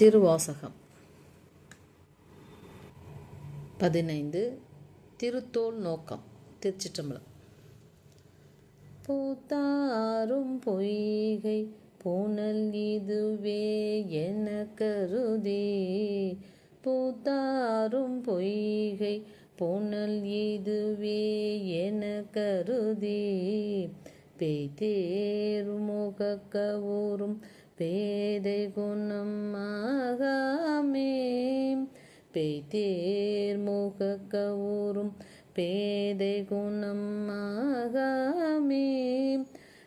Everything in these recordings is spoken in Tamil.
திருவாசகம். பதினைந்து திருத்தோல் நோக்கம் திருச்சிற்றம்பலம். பூத்தாரும் பொய்கை பூனல் இதுவே என கருதி பூத்தாரும் பொய்கை பூனல் இதுவே என கருதி பெய்தேரும் முகக்கவூரும் பேதை குணம் ஆகாமே. பெய்தேர் முகக்கவூரும் பேதை குணம் ஆகாமே.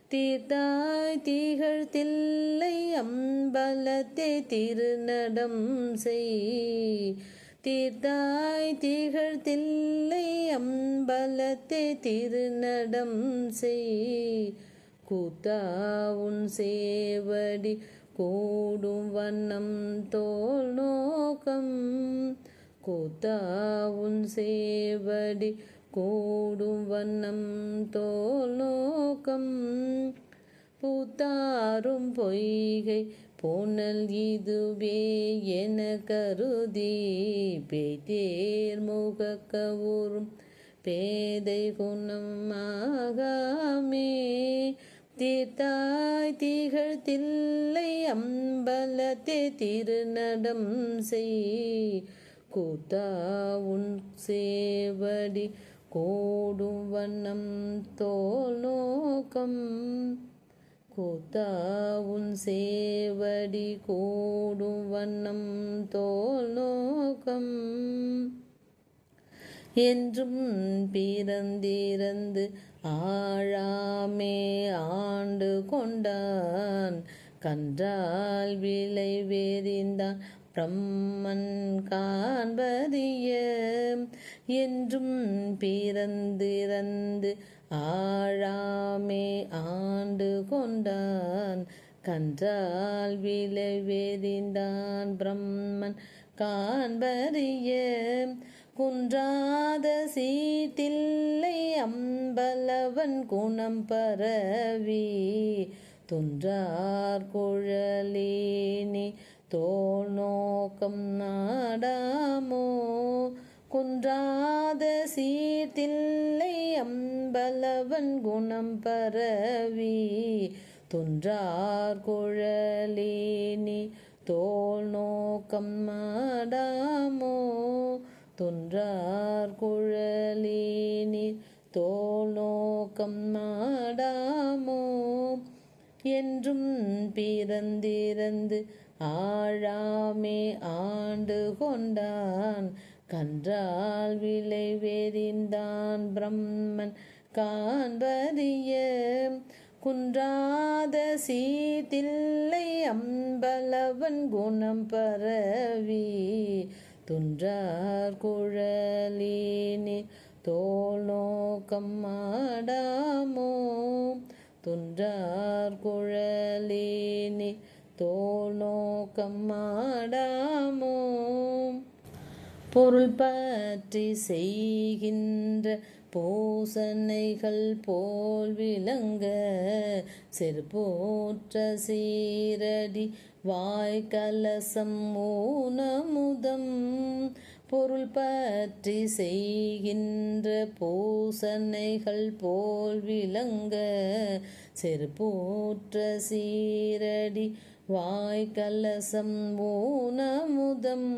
தீர்த்தாய் தீகழ் தில்லை அம்பலத்தை திருநடம் செய். தீர்த்தாய் தீகழ் தில்லை அம்பலத்தை திருநடம் செய். கூத்தா உன் சேவடி கூடும் வண்ணம் தோல் நோக்கம். கூத்தா உன் சேவடி கூடும் வண்ணம் தோல் நோக்கம். பூத்தாரும் பொய்கை போனல் இதுவே என கருதி பேய்தேர் முகக்கவுறும் பேதை குணமாகாமே தீர்த்தாய் திகழ் தில்லை அம்பலத்தே திருநடம் செய். கூத்தா உன் சேவடி கோடும் வண்ணம் தோல் நோக்கம். கூத்தா உன் சேவடி கோடும் வண்ணம் தோல் நோக்கம். என்றும் பிறந்திறந்து ஆழாமே ஆண்டு கொண்டான். கன்றால் விலை வேறிந்தான் பிரம்மன் காண்பதிய. என்றும் பிறந்திறந்து ஆழாமே ஆண்டு கொண்டான். கன்றால் விலை வேறிந்தான் பிரம்மன் காண்பதிய. குன்றாத சீட்டில்லை அம்பலவன் குணம் பரவி. துன்றார் குழலினி தோல் நோக்கம் நாடாமோ? குன்றாத சீர்த்தில்லை அம்பலவன் குணம் பரவி. துன்றார் குழலினி தோல் நோக்கம் நாடாமோ? துன்றார் குழலினீர் தோல் நோக்கம் நாடாமோ? என்றும் பிறந்திறந்து ஆழாமே ஆண்டு கொண்டான். கன்றால் விலை வெறிந்தான் பிரம்மன் காண்பதிய. குன்றாத சீத்தில்லை அம்பலவன் குணம் பரவி துன்றார் குழலினில் தோல் நோக்கம் ஆடாமோ? துன்றார் குழலினில் தோல் நோக்கம் ஆடாமோ? பொருள் பற்றி செய்கின்ற பூசனைகள் போல் விளங்க செருப்போற்ற சீரடி வாய்க்கலசம் ஊனமுதம். பொருள் பற்றி செய்கின்ற பூசனைகள் போல் விளங்க செருப்போற்ற சீரடி வாய்க்கலசம் ஊனமுதம்.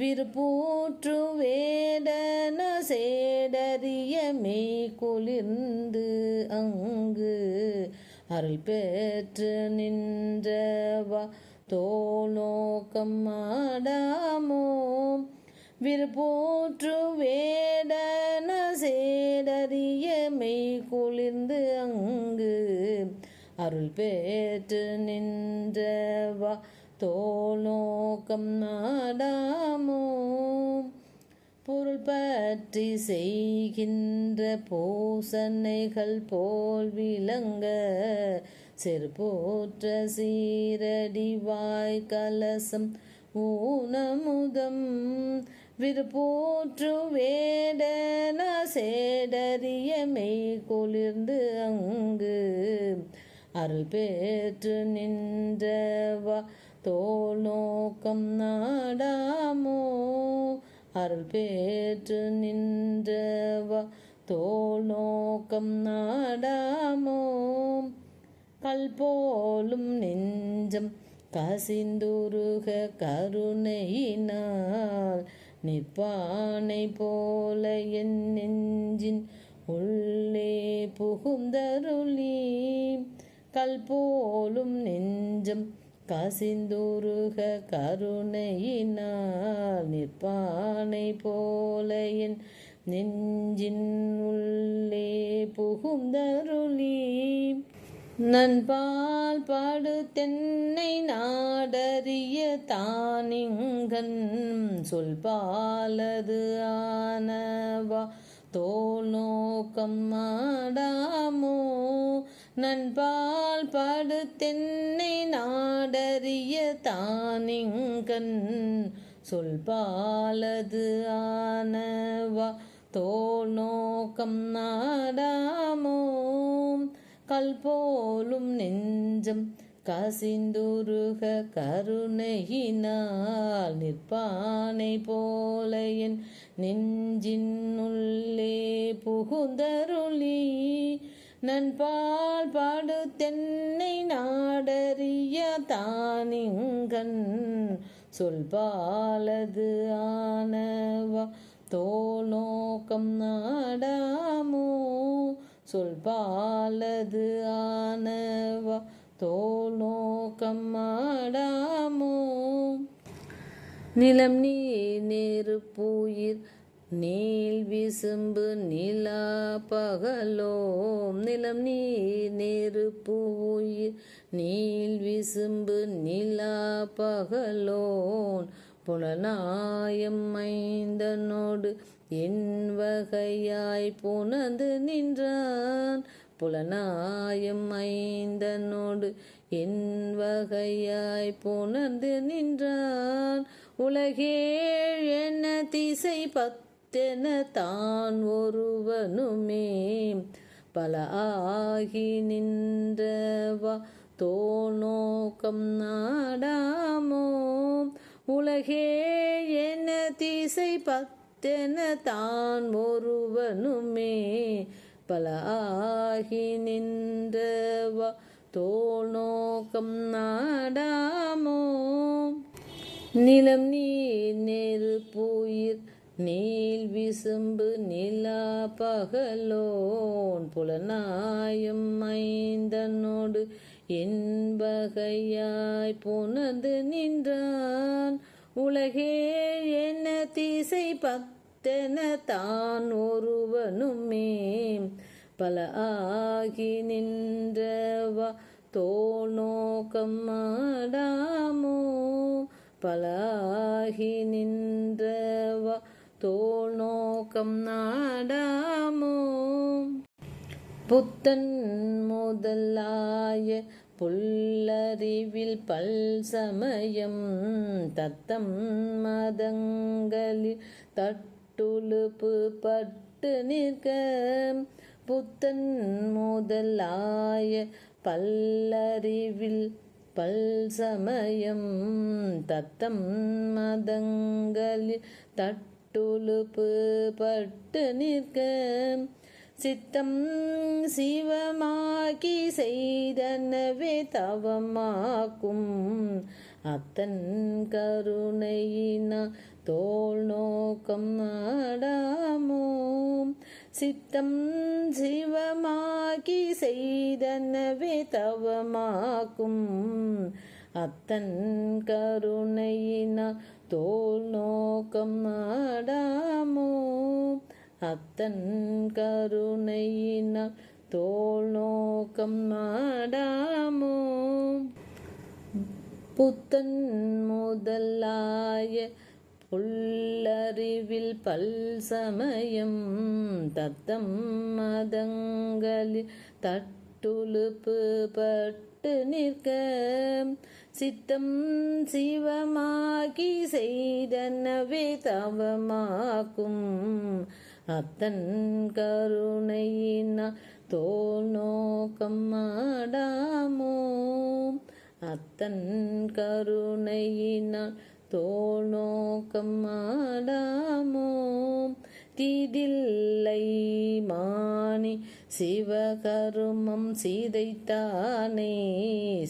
விருப்பூற்று வேடன சேடறிய மெய் குளிர்ந்து அங்கு அருள் பெற்று நின்றவா தோலோக்கம் ஆடாமோ? விருப்பூற்று வேடன சேடறிய மெய் குளிர்ந்து அங்கு அருள் பெற்று நின்றவா தோலோக்கம் நாடாமோ? பொருள் பற்றி செய்கின்ற பூசனைகள் போல் விளங்க செருப்போற்ற சீரடி வாய் கலசம் ஊனமுதம். விருப்போற்று வேடன சேடறிய மெய் குளிர்ந்து அங்கு அருள் பெற்று நின்றவா தோல் நோக்கம் நாடாமோ? அருள் பேற்று நின்றவா தோல் நோக்கம் நாடாமோ? கல் போலும் நெஞ்சம் கசிந்துருக கருணையினால் நிப்பானை போல என் நெஞ்சின் உள்ளே புகுந்தருளி கல் போலும் நெஞ்சம் கசிந்தூருக கருணையினால் நிற்பானை போல என் நெஞ்சின் உள்ளே புகுந்தருளி. நண்பால் பாடு தென்னை நாடறிய தானிங்கன் சொல் பாலது ஆனவா. தோல் நோக்கம் மாடாமோ நண்பால் படுத்தென்னை நாடறிய தானிங்கன் சொல்பாலது ஆனவா தோல் நோக்கம் நாடாமோ? கல் போலும் நெஞ்சம் கசிந்துருக கருணையினால் நிற்பானை போல என் நெஞ்சின் உள்ளே புகுந்தருளி நண்பால் பாடு தென்னை நாடறிய தானிங்கன் சொல்பாலது ஆனவா? தோலோக்கம் நாடாமோ? சொல்பாலது ஆனவா? தோலோக்கம் ஆடாமோ? நிலம் நீர் நெருப்புயிர் நீல் விசும்பு நிலா பகலோம். நிலம் நீர் நெருப்பு உயிர். நீல் விசும்பு நிலா பகலோன். புலனாயம் மைந்தனோடு என் வகையாய் புனந்து நின்றான். புலனாயம் ஐந்தனோடு என் வகையாய் புணர்ந்து நின்றான். உலகே என்ன திசை பத்து பத்தென தான் ஒருவனுமே? பல ஆகி நின்றவா தோல் நோக்கம் நாடாமோ? உலகே என்ன திசை? பத்தென தான் ஒருவனுமே? பல ஆகி நின்றவா தோல் நோக்கம் நாடாமோ? நிலம் நீர் நெருப்புயிர் நீல் விசும்பு நிலா பகலோன் புலனாயும் மைந்தனோடு என்பகையாய் புனந்து நின்றான். உலகே என்ன திசை பத்தென தான் ஒருவனுமே பல ஆகி நின்றவா தோல் நோக்கம் மாடாமோ பல ஆகி நின்றவா தோல் நோக்கம் நாடாமோ? புத்தன் முதலாய புல்லறிவில் பல் சமயம் தத்தம் மதங்களில் தட்டுழுப்பு பட்டு நிற்க. புத்தன் முதலாய பல்லறிவில் பல் சமயம் தத்தம் மதங்களில் தட்டு பட்டுழுப்பு பட்டு நிற்க சித்தம் சிவமாக்கி செய்தனவே தவமாக்கும். அத்தன் கருணையினா தோல் நோக்கம் நாடாமோ? சித்தம் சிவமாக்கி செய்தனவே தவமாக்கும். அத்தன் கருணையினா தோல் நோக்கம் நாடாமோ அத்தன் கருணையினால் தோல் நோக்கம் நாடாமோ புத்தன் முதலாய புல்லறிவில் பல் சமயம் தத்தம் மதங்களில் தட்டுழுப்பு பட்டு நிற்க. சித்தம் சிவமாகி செய்தனவே தவமாக்கும். அத்தன் கருணையினா தோல் நோக்கம் மாடாமோ அத்தன் கருணையினால் தோல் நோக்கம் ஆடாமோ? தீதில்லை மானி சிவகருமம் சீதைத்தானே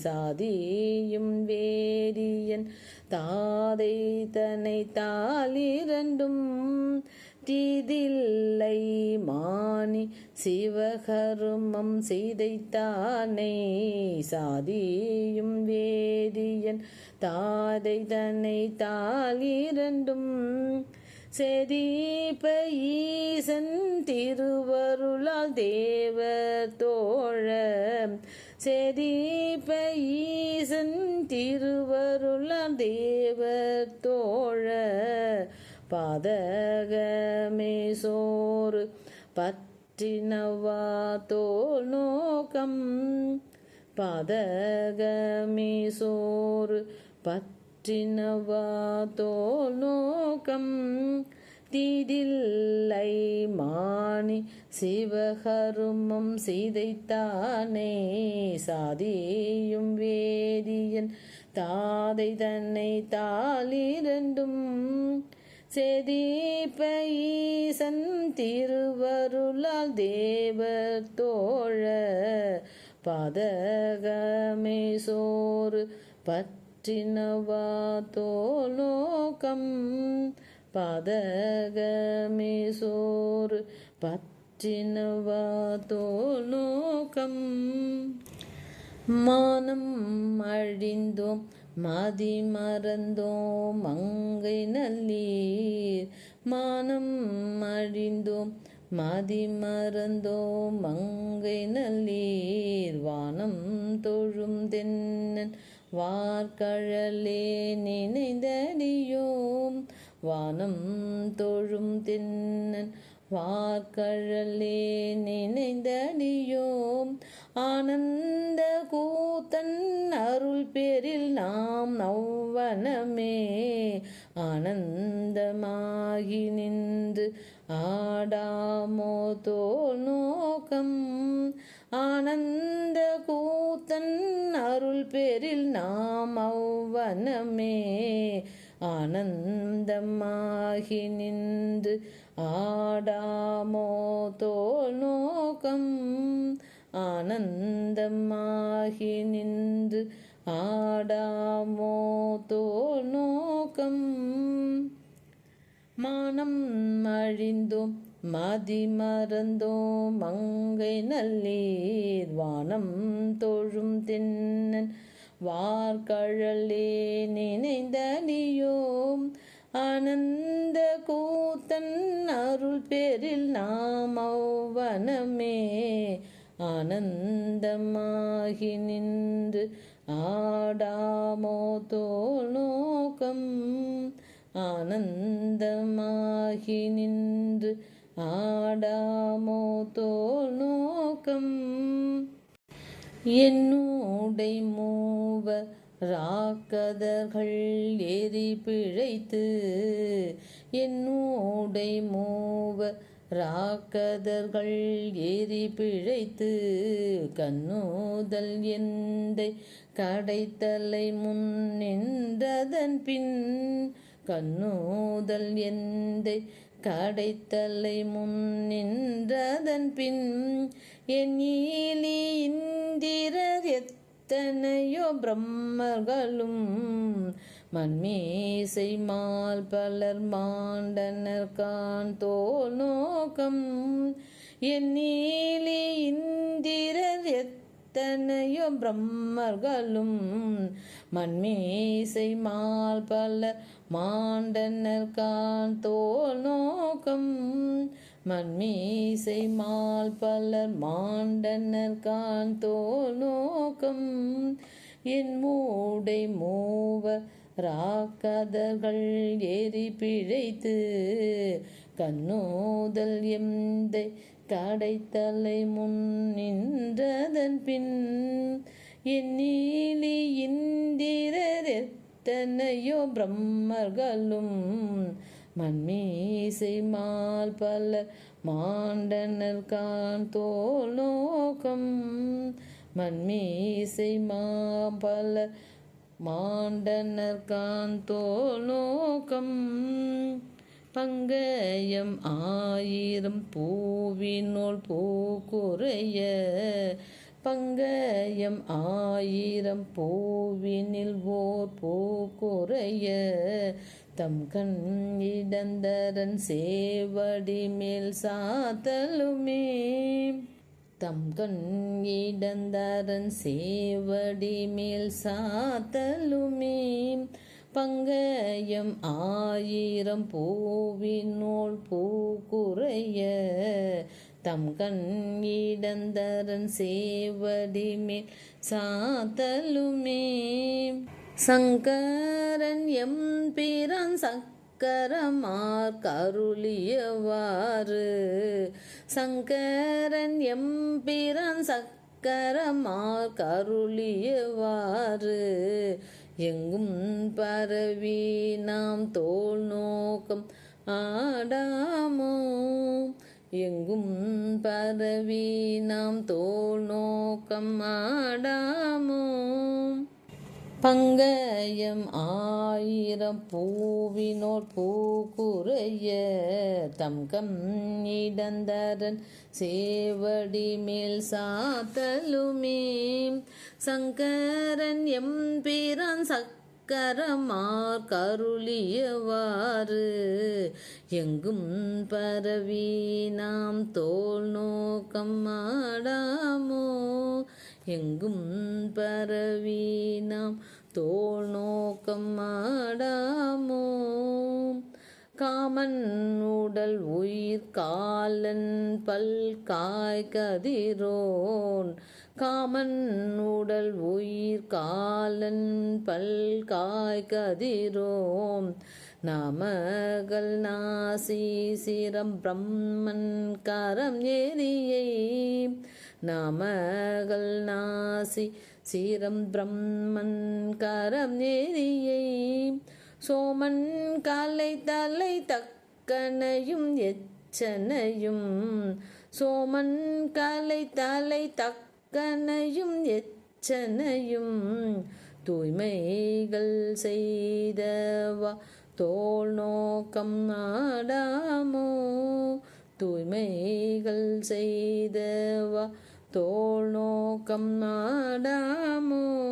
சாதியும் வேரியன் தாதை தனை தாளிரண்டும். தீதில்லை மானி சிவகருமம் செய்தைத்தானே சாதியும் வேதியன் தாதை தன்னை தாளிரண்டும். செதீப ஈசன் திருவருளால் தேவர் தோழ. செதீப ஈசன் திருவருளால் தேவர் தோழ. பாதகமே சோறு பற்றினவா தோல் நோக்கம். பாதகமே சோறு பத் தோல் நோக்கம் தீதில்லை மாணி சிவகருமம் சிதைத்தானே சாதியும் வேதியன் தாதை தன்னை தாளிரண்டும் செதீபயீசன் திருவருளால் தேவர் தோழ பதகமே சோறு பத் தோலோகம் பாதகமே சோறு பற்றினவா தோலோகம் மானம் அழிந்தோம் மதி மறந்தோம் மங்கை நல்லீர். மானம் அழிந்தோம் மதி மறந்தோம் மங்கை நல்லீர். வானம் தொழும் தென்னன் வார்கழலே நினைந்தடியோம் வானம் தொழும் தென்னன் வார்கழலே நினைந்தடியோம் ஆனந்த கூத்தன் அருள் பேரில் நாம் நௌவனமே. ஆனந்தமாகி நின்று ஆடாமோ தோல் நோக்கம் ஆனந்த கூத்தன் அருள் பேரில் நாம் அவ்வனமே. ஆனந்தமாகி நின்று ஆடாமோ தோல் நோக்கம் ஆனந்தமாகி நின்று ஆடாமோ தோல் நோக்கம் மானம் அழிந்தோம் மதி மறந்தோம் மங்கை நல்லீர் வானம் தொழும் தென்னன். வார்கழலே நினைந்த நீயோம் ஆனந்த கூத்தன் அருள் பேரில் நாம் அவ்வனமே ஆனந்தமாகி நின்று ஆடாமோ தோல் நோக்கம் ஆனந்தமாகி நின்று ஆடாமோ தோல் நோக்கம். என்னுடை மூவ ராக்கதர்கள் எரி பிழைத்து என்னுடை மூவ ராக்கதர்கள் எரி பிழைத்து கண்ணூதல் எந்தை கடைத்தலை முன் நின்றதன் பின் கண்ணூதல் எந்தை கடைத்தலை முன் நின்றதன் பின் என் ஈலி இந்திரர் எத்தனையோ பிரம்மர்களும் மண்மீசை மால் பலர் மாண்டனர் கான் தோல் நோக்கம். என் நீலி இந்திரர் எத்தனையோ பிரம்மர்களும் மண்மீசை மால் பலர் மாண்டனர் கான் தோல் நோக்கம் மண்மீசை மால் பலர் மாண்டனர் கான் தோல் நோக்கம். என் மூடை மூவர் ராக்கதர்கள் ஏறி பிழைத்து கண்ணோதல் எந்தை தடைத்தலை முன் நின்றதன் பின் என் நீலி இந்திரர் எத்தனையோ பிரம்மர்களும் மண்மீசை மால் பல மாண்டனர் கான் தோல் நோக்கம். மண்மீசை மாம்பல மாண்டனர் காந்தோல் நோக்கம். பங்கயம் ஆயிரம் பூவினோல் பூக்குறைய பங்கயம் ஆயிரம் பூவினில் ஓர் பூக்குறைய தம் கண் இடந்தரன் சேவடி மேல் சாத்தலுமே. தம் கண் இடந்தரன் சேவடி மேல் சாத்தலுமே. பங்கயம் ஆயிரம் பூவினோள் பூக்குறைய தம் கண் இடந்தரன் சேவடி மேல் சாத்தலுமே. சங்கரன் எம் பிரான் சக்கரமார் கருளியவாறு. சங்கரன் எம் பிரான் சக்கரமார் கருளியவாறு. எங்கும் பரவி நாம் தோல் நோக்கம் ஆடாமோ? எங்கும் பதவி நாம் தோல் நோக்கம் ஆடாமோ? பங்கயம் ஆயிரம் பூவினோர் பூக்குறைய தம்கம் இடந்தரன் சேவடி மேல் சாத்தலுமே. சங்கரன் எம்பிரான் கரமார் கருளியவாறு. எங்கும் பரவி நாம் தோல் நோக்கம் ஆடாமோ? எங்கும் பரவி நாம் தோல் நோக்கம் ஆடாமோ? காமன் உடல் உயிர் காலன் பல் காய் கதிரோன். காமன் உடல் உயிர் காலன் பல் காய் கதிரோம். நாமகள் நாசி சிரம் பிரம்மன் கரம் ஏரியை. நாமகள் நாசி சிரம் பிரம்மன் கரம் ஏரியை. சோமன் காலை தலை தக்கனையும் எச்சனையும். சோமன் காலை தலை கனையும் எச்சனையும் தூய்மைகள் செய்தவா? தோல் நோக்கம் நாடாமோ? தூய்மைகள் செய்தவா? தோல் நோக்கம் நாடாமோ?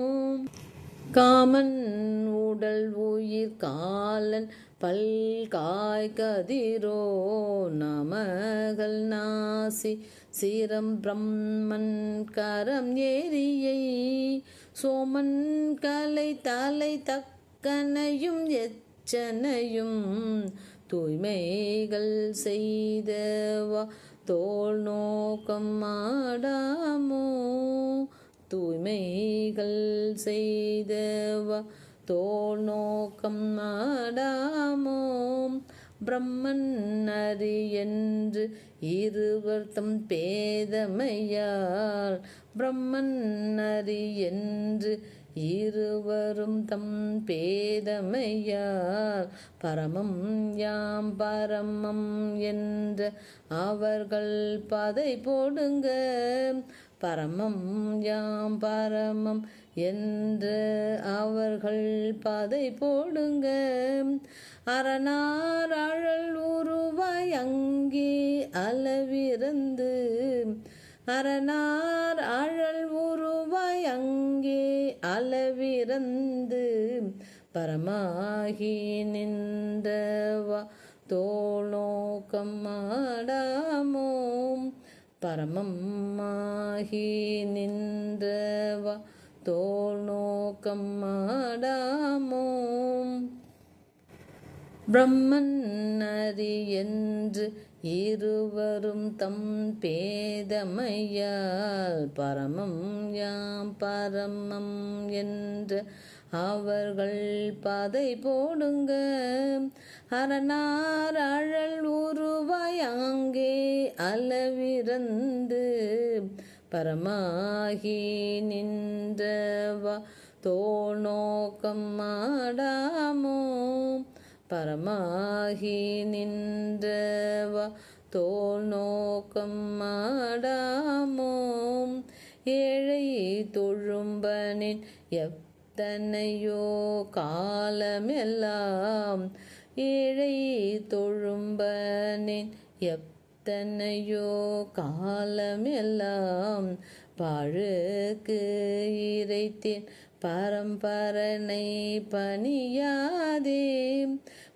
காமன் உடல் உயிர் காலன் பல்காய் கதிரோ நமகள் நாசி சீரம் பிரம்மன் கரம் ஏரியை சோமன் கலை தலை தக்கனையும் எச்சனையும் தூய்மைகள் செய்தவா? தோல் நோக்கம் ஆடாமோ? தூய்மைகள் செய்தவா? தோல் நோக்கம் நாடாமோம் பிரம்மன் அறி என்று இருவர் தம் பேதமையால் பிரம்மன் அறி என்று இருவரும் தம் பேதமையால் பரமம் யாம் பரமம் என்ற அவர்கள் பதை போடுங்க. பரமம் யாம் பரமம் என்று அவர்கள் பதை போடுங்க. அரணார் அழல் உருவாய் அங்கே அளவிறந்து அரணார் அழல் உருவாய் அங்கே அளவிறந்து பரமாகி நின்றவா தோளோக்கம் பரமம்மாகி நின்றவா தோல் நோக்கம் ஆடாமோ? பிரம்மன் அறி என்று இருவரும் தம் பேதமையால் பரமம் யாம் பரமம் என்று அவர்கள் பதை போடுங்க. அரணார் அழல் உருவாய் அங்கே அளவிறந்து பரமாகி நின்றவா? தோல் நோக்கம் ஆடாமோ? பரமாகி நின்றவா? தோல் நோக்கம் ஆடாமோ? ஏழை தொழும்பனின் எத்தனையோ காலமெல்லாம் ஏழை தொழும்பனின் எப் எத்தனையோ காலமெல்லாம் பாழுக்கு இறைத்தேன். பரம்பரனை பணியாதே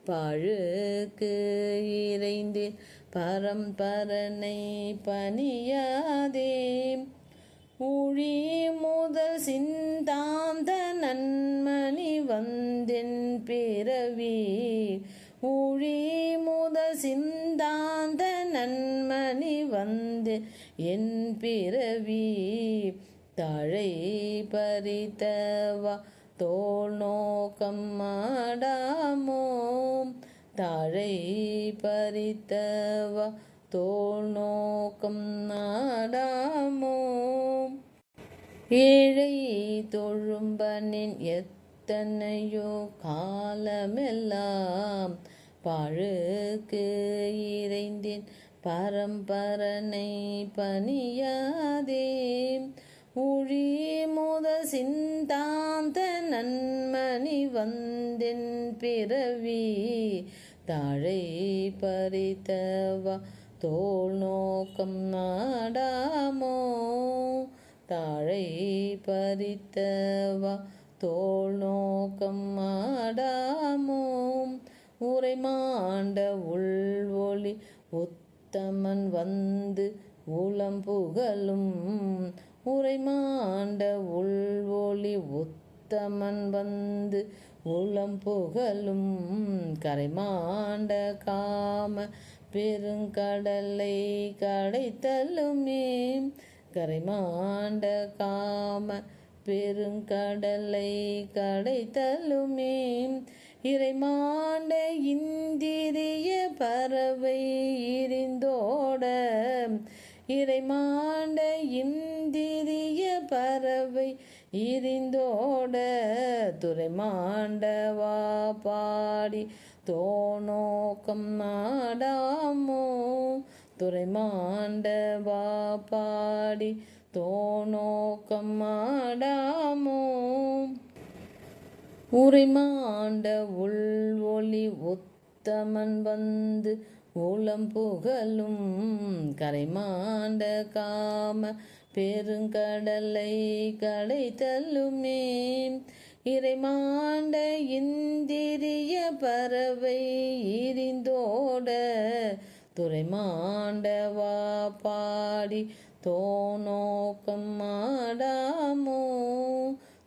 பாழுக்கு இறைந்தேன். பரம்பரனை பணியாதே ஊழி முதல் சிந்தாந்த நன்மணி வந்தென் பிறவி ஊழி முதல் சிந்தா வந்து என் பிறவி தழை பறித்தவா? தோல் நோக்கம் மாடாமோ தழை பறித்தவா? தோல் நோக்கம் நாடாமோம் ஏழை தொழும்பனின் எத்தனையோ காலமெல்லாம் பழுக்கு இறைந்தேன் பரம்பரனை பணியாதே. உழி முத சிந்தாந்த நன்மணி வந்தென் பிறவி. தாழை பறித்தவா தோல் நோக்கம் நாடாமோ. தாழை பறித்தவா தோல் நோக்கம் ஆடாமோ உரை மாண்ட உள் ஒளி ஒத்து உத்தமன் வந்து உளம் புகழும் உரைமாண்ட உள்வொளி உத்தமன் வந்து உளம் புகழும் கரைமாண்ட காம பெருங்கடலை கடைத்தலுமே கரைமாண்ட காம பெருங்கடலை கடைத்தலுமே இறைமாண்ட இந்திரிய பறவை இரிந்தோட. இறைமாண்ட இந்திரிய பறவை இரிந்தோட. துறைமாண்டவா பாடி தோணோக்கம் நாடாமோ. துறைமாண்டவா பாடி தோணோக்கம் ஆடாமோ உரைமாண்ட உள் ஒளி உத்தமன் வந்து உளம் புகழும் கரைமாண்ட காம பெருங்கடலை கடை தள்ளுமே இறைமாண்ட இந்திரிய பறவை இரிந்தோட துறைமாண்டவா பாடி தோணோக்கம் மாடாமோ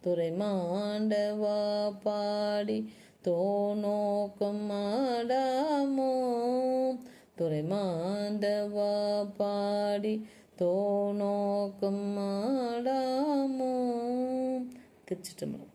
துறை மாண்டவா பாடி தோநோக்கம் ஆடாமோ? துறை மாண்டவா பாடி தோணோக்கம் ஆடாமோ? திருச்சிட்டம்பலம்